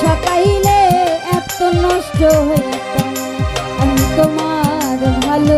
পাইলে এত নষ্ট হইতাম তোমার ভালো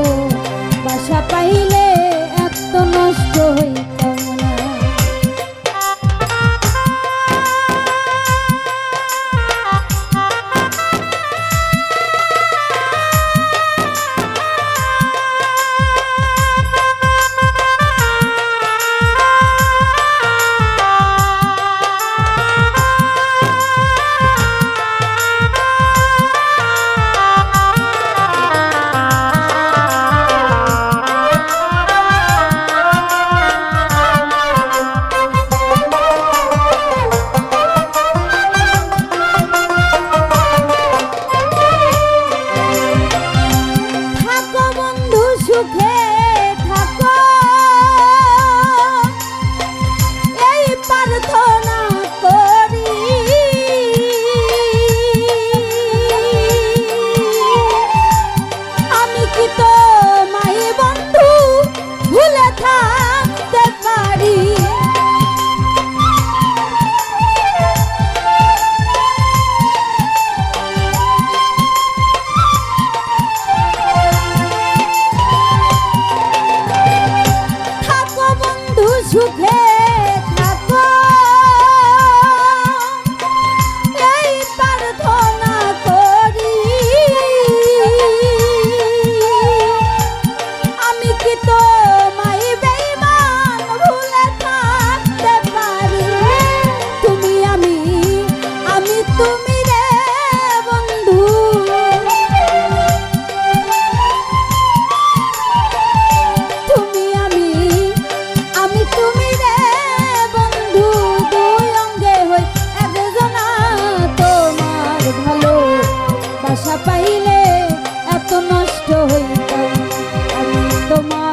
tomar.